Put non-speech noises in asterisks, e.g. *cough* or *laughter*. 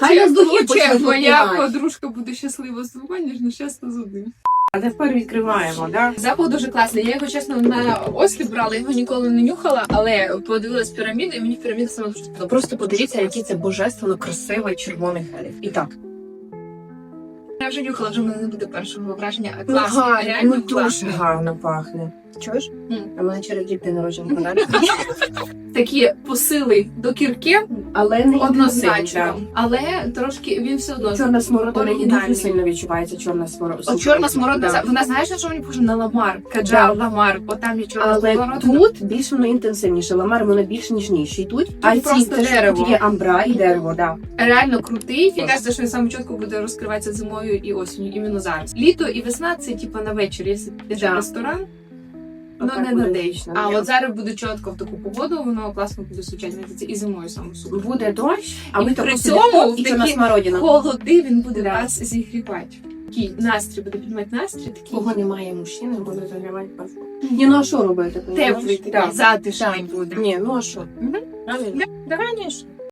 Хай нас Лучше, духи лучше почнуть моя подружка буде щаслива з двома, ніж нещасна з одним. А тепер відкриваємо, да? Запах дуже класний. Я його чесно на осліп брала, його ніколи не нюхала, але подивилась піраміду, і мені піраміда саме дуже сподобалась. Просто подивіться, який це божественно красивий червоний хелів. І так. Я вже нюхала, вже в мене не буде першого враження. а Ну, Класно, гарно, реально ну, дуже класно. гарно пахне. Чуєш? А мене через дітей народження *laughs* подарунок. Такі посили до кірки Але не однозначно, але трошки він все одно. Чорна смородина Оригінальний. дуже сильно відчувається чорна смородина. О, чорна смородина, Да. вона знаєш, на що мені похоже на ламар, каджал, ламар, бо там є чорна Але смородина. тут більш воно інтенсивніше, ламар воно більш ніжніший. Тут, а просто теж дерево. тут є амбра і дерево, да. реально крутий. Мені кажеться, що він саме чітко буде розкриватися зимою і осінню, іменно зараз. Літо і весна це типу на вечір. Якщо ти Да. в ресторан, ну не буде на день. А от зараз буде чітко в таку погоду, воно класно буде звучати. І зимою саме супер. Буде дощ, а ми при цьому в такі. Холоди він буде вас зігрівати. Такий настрій буде піднімати настрій, такий Кого немає мужчини, буде загрівати паску. Ні, ну а що робити? теплий, такий, Так. затишний буде. Ні, ну а що? Правильно? Да, Конечно.